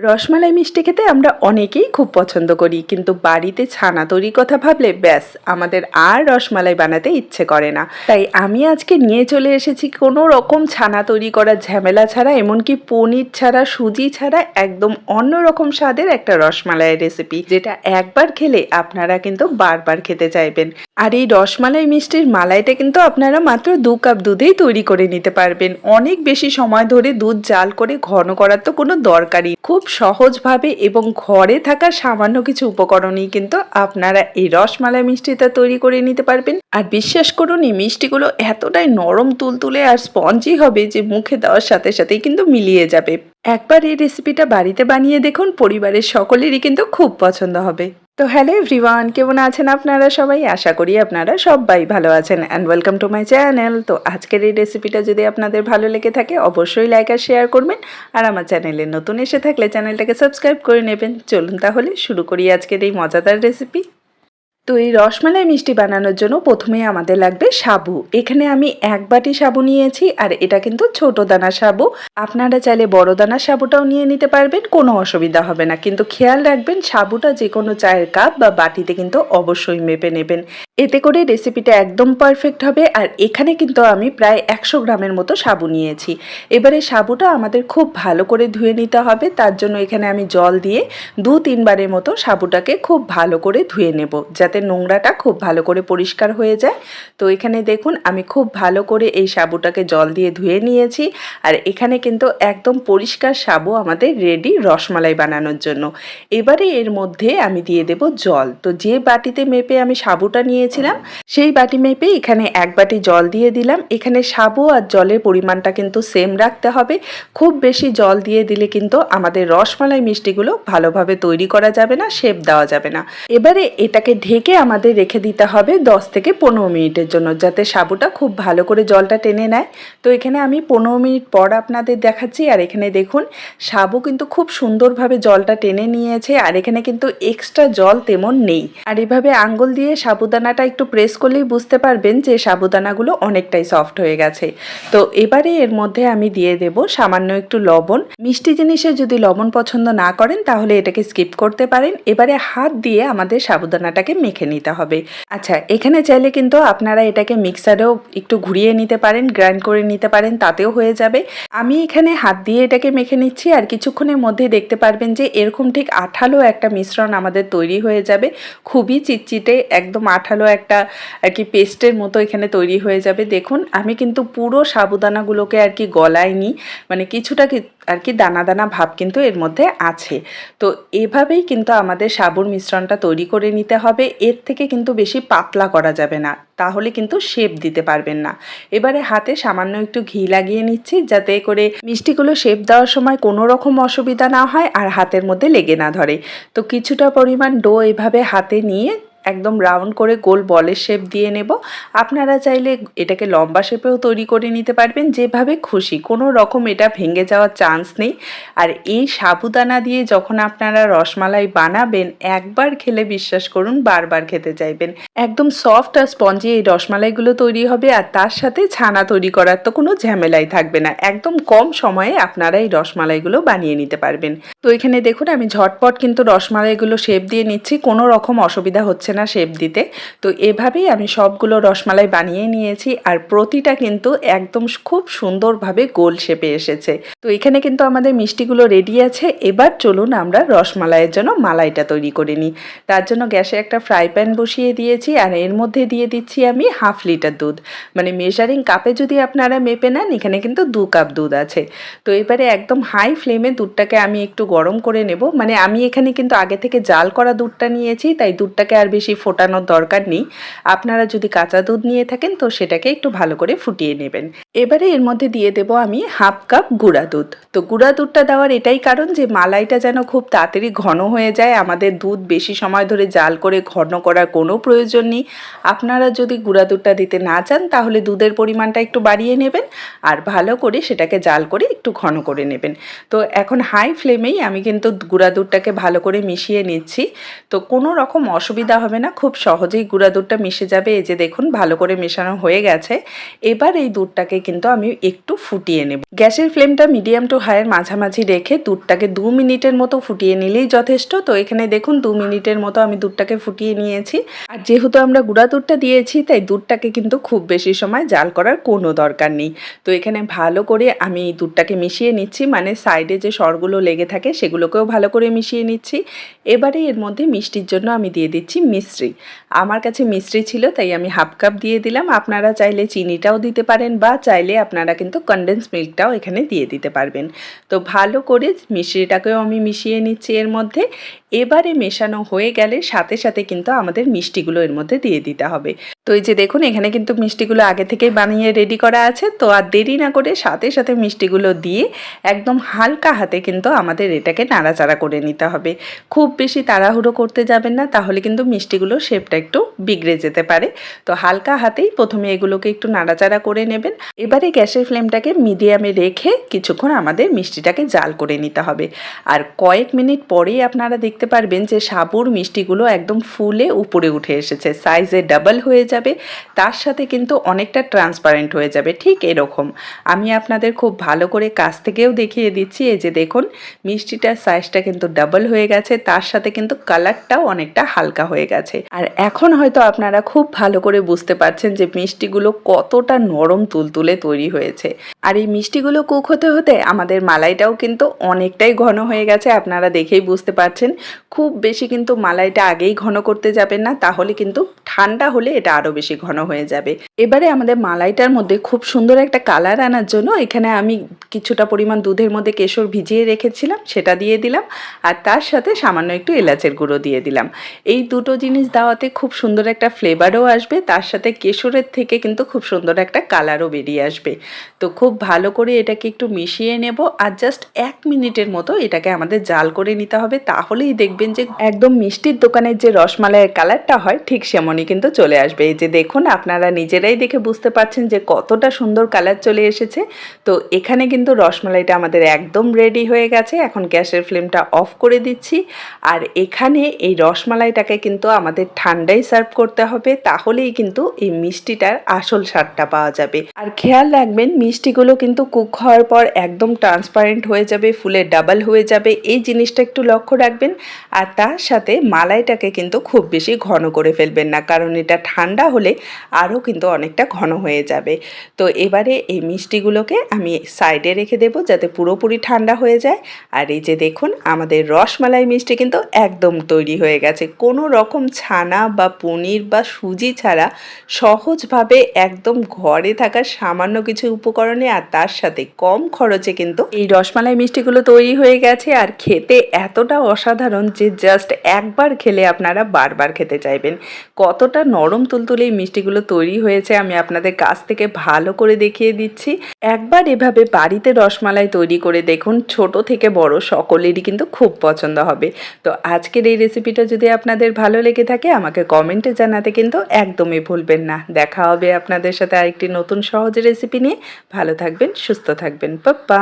রসমালাই মিষ্টি খেতে আমরা অনেকেই খুব পছন্দ করি, কিন্তু বাড়িতে ছানা তৈরির কথা ভাবলে ব্যাস, আমাদের আর রসমালাই বানাতে ইচ্ছে করে না। তাই আমি আজকে নিয়ে চলে এসেছি কোনো রকম ছানা তৈরি করার ঝামেলা ছাড়া, এমনকি পনির ছাড়া, সুজি ছাড়া একদম অন্য রকম স্বাদের একটা রসমালাইয়ের রেসিপি যেটা একবার খেলে আপনারা কিন্তু বারবার খেতে চাইবেন। আর এই রসমালাই মিষ্টির মালাইটা কিন্তু আপনারা মাত্র দু কাপ দুধেই তৈরি করে নিতে পারবেন। অনেক বেশি সময় ধরে দুধ জাল করে ঘন করার তো কোনো দরকারই খুব সহজভাবে এবং ঘরে থাকা সামান্য কিছু উপকরণেই কিন্তু আপনারা এই রসমালাই মিষ্টিটা তৈরি করে নিতে পারবেন। আর বিশ্বাস করুন, এই মিষ্টিগুলো এতটাই নরম, তুলতুলে আর স্পঞ্জি হবে যে মুখে দেওয়ার সাথে সাথেই কিন্তু মিলিয়ে যাবে। একবার এই রেসিপিটা বাড়িতে বানিয়ে দেখুন, পরিবারের সকলেরই কিন্তু খুব পছন্দ হবে। তো হ্যালো এভরিওয়ান কেমন আছেন আপনারা সবাই? আশা করি আপনারা সবাই ভালো আছেন and welcome to my channel তো আজকের এই রেসিপিটা যদি আপনাদের ভালো লেগে থাকে, অবশ্যই লাইক আর শেয়ার করবেন। আর আমার চ্যানেলে নতুন এসে থাকলে চ্যানেলটাকে সাবস্ক্রাইব করে নেবেন। চলুন তাহলে শুরু করি আজকের এই মজাদার রেসিপি তো এই রসমালাই মিষ্টি বানানোর জন্য প্রথমে আমাদের লাগবে সাবু। এখানে আমি এক বাটি সাবু নিয়েছি আর এটা কিন্তু ছোট দানা সাবু। আপনারা চাইলে বড় দানা সাবুটাও নিয়ে নিতে পারবেন, কোনো অসুবিধা হবে না। কিন্তু খেয়াল রাখবেন, সাবুটা যে কোনো চায়ের কাপ বা বাটিতে কিন্তু অবশ্যই মেপে নেবেন। এতে করে রেসিপিটা একদম পারফেক্ট হবে আর এখানে কিন্তু আমি প্রায় একশো গ্রামের মতো সাবু নিয়েছি। এবারে সাবুটা আমাদের খুব ভালো করে ধুয়ে নিতে হবে, তার জন্য এখানে আমি জল দিয়ে দু তিনবারের মতো সাবুটাকে খুব ভালো করে ধুয়ে নেব, যাতে নোংরাটা খুব ভালো করে পরিষ্কার হয়ে যায়। তো এখানে দেখুন, আমি খুব ভালো করে এই সাবুটাকে জল দিয়ে ধুয়ে নিয়েছি। আর এখানে কিন্তু একদম পরিষ্কার সাবু আমাদের রেডি রসমালাই বানানোর জন্য। এবারে এর মধ্যে আমি দিয়ে দেব জল। তো যে বাটিতে মেপে আমি সাবুটা নিয়েছিলাম, সেই বাটি মেপে এখানে এক বাটি জল দিয়ে দিলাম। এখানে সাবু আর জলের পরিমাণটা কিন্তু সেম রাখতে হবে। খুব বেশি জল দিয়ে দিলে কিন্তু আমাদের রসমালাই মিষ্টিগুলো ভালোভাবে তৈরি করা যাবে না, শেপ দেওয়া যাবে না। এবারে এটাকে ঢেকে আমাদের রেখে দিতে হবে দশ থেকে পনেরো মিনিটের জন্য, যাতে সাবুটা খুব ভালো করে জলটা টেনে নেয়। তো এখানে আমি পনেরো মিনিট পর আপনাদের দেখাচ্ছি, আর এখানে দেখুন, সাবু কিন্তু খুব সুন্দরভাবে জলটা টেনে নিয়েছে, আর এখানে কিন্তু এক্সট্রা জল তেমন নেই। আর এভাবে আঙ্গুল দিয়ে সাবুদানাটা একটু প্রেস করলেই বুঝতে পারবেন যে সাবুদানাগুলো অনেকটাই সফট হয়ে গেছে। তো এবারে এর মধ্যে আমি দিয়ে দেব সামান্য একটু লবণ। মিষ্টি জিনিসে যদি লবণ পছন্দ না করেন, তাহলে এটাকে স্কিপ করতে পারেন। এবারে হাত দিয়ে আমাদের সাবুদানাটাকে মেখে নিতে হবে। আচ্ছা এখানে চাইলে কিন্তু আপনারা এটাকে মিক্সারেও একটু ঘুরিয়ে নিতে পারেন, গ্রাইন্ড করে নিতে পারেন, তাতেও হয়ে যাবে। আমি এখানে হাত দিয়ে এটাকে মেখে নিচ্ছি আর কিছুক্ষণের মধ্যে দেখতে পারবেন যে এরকম ঠিক আঠালো একটা মিশ্রণ আমাদের তৈরি হয়ে যাবে। খুবই চিটচিটে, একদম আঠালো একটা আর কি পেস্টের মতো এখানে তৈরি হয়ে যাবে। দেখুন, আমি কিন্তু পুরো সাবুদানাগুলোকে আর কি গলাইনি মানে কিছুটা আর কি দানা দানা ভাব কিন্তু এর মধ্যে আছে। তো এভাবেই কিন্তু আমাদের সাবুর মিশ্রণটা তৈরি করে নিতে হবে এর থেকে কিন্তু বেশি পাতলা করা যাবে না। তাহলে কিন্তু শেপ দিতে পারবেন না। এবারে হাতে সামান্য একটু ঘি লাগিয়ে নিচ্ছি, যাতে করে মিষ্টিগুলো শেপ দেওয়ার সময় কোনো রকম অসুবিধা না হয় আর হাতের মধ্যে লেগে না ধরে। তো কিছুটা পরিমাণ ডো এভাবে হাতে নিয়ে একদম রাউন্ড করে গোল বলের শেপ দিয়ে নেব। আপনারা চাইলে এটাকে লম্বা শেপেও তৈরি করে নিতে পারবেন, যেভাবে খুশি। কোনো রকম এটা ভেঙে যাওয়ার চান্স নেই। আর এই সাবুদানা দিয়ে যখন আপনারা রসমালাই বানাবেন, একবার খেলে বিশ্বাস করুন, বারবার খেতে চাইবেন। একদম সফট আর স্পঞ্জি এই রসমালাইগুলো তৈরি হবে আর তার সাথে ছানা তৈরি করার তো কোনো ঝামেলাই থাকবে না। একদম কম সময়ে আপনারা এই রসমালাইগুলো বানিয়ে নিতে পারবেন। তো এখানে দেখুন, আমি ঝটপট কিন্তু রসমালাইগুলো শেপ দিয়ে নিচ্ছি। কোনো রকম অসুবিধা হচ্ছে না শেপ দিতে। তো এভাবেই আমি সবগুলো রসমালাই বানিয়ে নিয়েছি আর প্রতিটা কিন্তু একদম খুব সুন্দরভাবে গোল শেপে এসেছে। তো এখানে কিন্তু আমাদের মিষ্টিগুলো রেডি আছে। এবার চলুন আমরা রসমালাইয়ের জন্য মালাইটা তৈরি করে নিই। তার জন্য গ্যাসে একটা ফ্রাই প্যান বসিয়ে দিয়েছি আর এর মধ্যে দিয়ে দিচ্ছি আমি হাফ লিটার দুধ। মানে মেজারিং কাপে যদি আপনারা মেপে নেন, এখানে কিন্তু দু কাপ দুধ আছে। তো এবারে একদম হাই ফ্লেমে দুধটাকে আমি একটু গরম করে নেব। মানে আমি এখানে কিন্তু আগে থেকে জাল করা দুধটা নিয়েছি, তাই দুধটাকে আর বেশি ফোটানোর দরকার নেই। আপনারা যদি কাঁচা দুধ নিয়ে থাকেন, তো সেটাকে একটু ভালো করে ফুটিয়ে নেবেন। এবারে এর মধ্যে দিয়ে দেব আমি হাফ কাপ গুঁড়া দুধ। তো গুঁড়া দুধটা দেওয়ার এটাই কারণ যে, মালাইটা যেন খুব তাড়াতাড়ি ঘন হয়ে যায়। আমাদের দুধ বেশি সময় ধরে জাল করে ঘন করার কোনো প্রয়োজন নেই। আপনারা যদি গুঁড়া দুধটা দিতে না চান, তাহলে দুধের পরিমাণটা একটু বাড়িয়ে নেবেন আর ভালো করে সেটাকে জাল করে একটু ঘন করে নেবেন। তো এখন হাই ফ্লেমেই আমি কিন্তু গুঁড়া দুধটাকে ভালো করে মিশিয়ে নিচ্ছি। তো কোনো রকম অসুবিধা হবে না, খুব সহজেই গুঁড়া দুধটা মিশে যাবে। এই যে দেখুন, ভালো করে মেশানো হয়ে গেছে। এবার এই দুধটাকে কিন্তু আমি একটু ফুটিয়ে নেব। গ্যাসের ফ্লেমটা মিডিয়াম টু হাইয়ের মাঝামাঝি রেখে দুধটাকে দু মিনিটের মতো ফুটিয়ে নিলেই যথেষ্ট। তো এখানে দেখুন, দু মিনিটের মতো আমি দুধটাকে ফুটিয়ে নিয়েছি। আর যেহেতু আমরা গুঁড়া দুধটা দিয়েছি, তাই দুধটাকে কিন্তু খুব বেশি সময় জাল করার কোনো দরকার নেই। তো এখানে ভালো করে আমি দুধটাকে মিশিয়ে নিচ্ছি মানে সাইডে যে সরগুলো লেগে থাকে, সেগুলোকেও ভালো করে মিশিয়ে নিচ্ছি। এবারে এর মধ্যে মিষ্টির জন্য আমি দিয়ে দিচ্ছি মিশ্রি। আমার কাছে মিশ্রি ছিল, তাই আমি হাফ কাপ দিয়ে দিলাম। আপনারা চাইলে চিনিটাও দিতে পারেন বা চাইলে আপনারা কিন্তু কনডেন্স মিল্কটাও এখানে দিয়ে দিতে পারবেন। তো ভালো করে মিশ্রিটাকেও আমি মিশিয়ে নিচ্ছি এর মধ্যে। এবারে মেশানো হয়ে গেলে সাথে সাথে কিন্তু আমাদের মিষ্টিগুলো এর মধ্যে দিয়ে দিতে হবে। তো এই যে দেখুন, এখানে কিন্তু মিষ্টিগুলো আগে থেকেই বানিয়ে রেডি করা আছে। তো আর দেরি না করে সাথে সাথে মিষ্টিগুলো দিয়ে একদম হালকা হাতে কিন্তু আমাদের এটাকে নাড়াচাড়া করে নিতে হবে। খুব বেশি তাড়াহুড়ো করতে যাবেন না, তাহলে কিন্তু মিষ্টিগুলো শেপটা একটু বিগড়ে যেতে পারে। তো হালকা হাতেই প্রথমে এগুলোকে একটু নাড়াচাড়া করে নেবেন। এবারে গ্যাসের ফ্লেমটাকে মিডিয়ামে রেখে কিছুক্ষণ আমাদের মিষ্টিটাকে জাল করে নিতে হবে। আর কয়েক মিনিট পরেই আপনারা দেখতে পারবেন যে সাবুর মিষ্টিগুলো একদম ফুলে উপরে উঠে এসেছে। সাইজে ডাবল হয়ে যাবে। তার সাথে কিন্তু অনেকটা ট্রান্সপারেন্ট হয়ে যাবে। ঠিক এরকম। আমি আপনাদের খুব ভালো করে কাছ থেকেও দেখিয়ে দিচ্ছি। এই যে দেখুন, মিষ্টিটার সাইজটা কিন্তু ডাবল হয়ে গেছে। তার সাথে কিন্তু কালারটাও অনেকটা হালকা হয়ে গেছে। আর এখন হয়তো আপনারা খুব ভালো করে বুঝতে পারছেন যে মিষ্টিগুলো কতটা নরম তুলতুলে তৈরি হয়েছে। আর এই মিষ্টিগুলো কুক হতে হতে আমাদের মালাইটাও কিন্তু অনেকটাই ঘন হয়ে গেছে, আপনারা দেখেই বুঝতে পারছেন। খুব বেশি কিন্তু মালাইটা আগেই ঘন করতে যাবেন না, তাহলে কিন্তু ঠান্ডা হলে এটা আরও বেশি ঘন হয়ে যাবে। এবারে আমাদের মালাইটার মধ্যে খুব সুন্দর একটা কালার আনার জন্য এখানে আমি কিছুটা পরিমাণ দুধের মধ্যে কেশর ভিজিয়ে রেখেছিলাম, সেটা দিয়ে দিলাম। আর তার সাথে সামান্য একটু এলাচের গুঁড়ো দিয়ে দিলাম। এই দুটো জিনিস দেওয়াতে খুব সুন্দর একটা ফ্লেভারও আসবে, তার সাথে কেশরের থেকে কিন্তু খুব সুন্দর একটা কালারও বেরিয়ে আসবে। তো খুব ভালো করে এটাকে একটু মিশিয়ে নেব আর জাস্ট এক মিনিটের মতো এটাকে আমাদের জাল করে নিতে হবে, তাহলেই দেখবেন যে একদম মিষ্টির দোকানের যে রসমালাইয়ের কালারটা হয়, ঠিক সেমনই কিন্তু চলে আসবে। এই যে দেখুন, আপনারা নিজেরাই দেখে বুঝতে পারছেন যে কতটা সুন্দর কালার চলে এসেছে। তো এখানে কিন্তু রসমালাইটা আমাদের একদম রেডি হয়ে গেছে, এখন গ্যাসের ফ্লেমটা অফ করে দিচ্ছি। আর এখানে এই রসমালাইটাকে কিন্তু আমাদের ঠান্ডাই সার্ভ করতে হবে, তাহলেই কিন্তু এই মিষ্টিটার আসল স্বাদটা পাওয়া যাবে। আর খেয়াল রাখবেন, মিষ্টিগুলো কিন্তু কুক হওয়ার পর একদম ট্রান্সপারেন্ট হয়ে যাবে, ফুলে ডাবল হয়ে যাবে। এই জিনিসটা একটু লক্ষ্য রাখবেন, আর তার সাথে মালাইটাকে কিন্তু খুব বেশি ঘন করে ফেলবেন না, কারণ এটা ঠান্ডা হলে আরও কিন্তু অনেকটা ঘন হয়ে যাবে। তো এবারে এই মিষ্টিগুলোকে আমি সাইডে রেখে দেবো, যাতে পুরোপুরি ঠান্ডা হয়ে যায়। আর এই যে দেখুন, আমাদের রসমালাই মিষ্টি কিন্তু একদম তৈরি হয়ে গেছে। কোনো রকম ছানা বা পনির বা সুজি ছাড়া সহজভাবে একদম ঘরে থাকা সামান্য কিছু উপকরণে আর তার সাথে কম খরচে কিন্তু এই রসমালাই মিষ্টিগুলো তৈরি হয়ে গেছে। আর খেতে এতটা অসাধারণ যে জাস্ট একবার খেলে আপনারা বারবার খেতে চাইবেন। কতটা নরম তুলতুলে এই মিষ্টিগুলো তৈরি হয়েছে আমি আপনাদের কাছ থেকে ভালো করে দেখিয়ে দিচ্ছি। একবার এভাবে বাড়িতে রসমালাই তৈরি করে দেখুন, ছোট থেকে বড় সকলেরই কিন্তু খুব পছন্দ হবে। তো আজকের এই রেসিপিটা যদি আপনাদের ভালো লেগে থাকে, আমাকে কমেন্টে জানাতে কিন্তু একদমই ভুলবেন না। দেখা হবে আপনাদের সাথে আরেকটি নতুন সহজ রেসিপি নিয়ে। ভালো থাকবেন, সুস্থ থাকবেন। পাপ্পা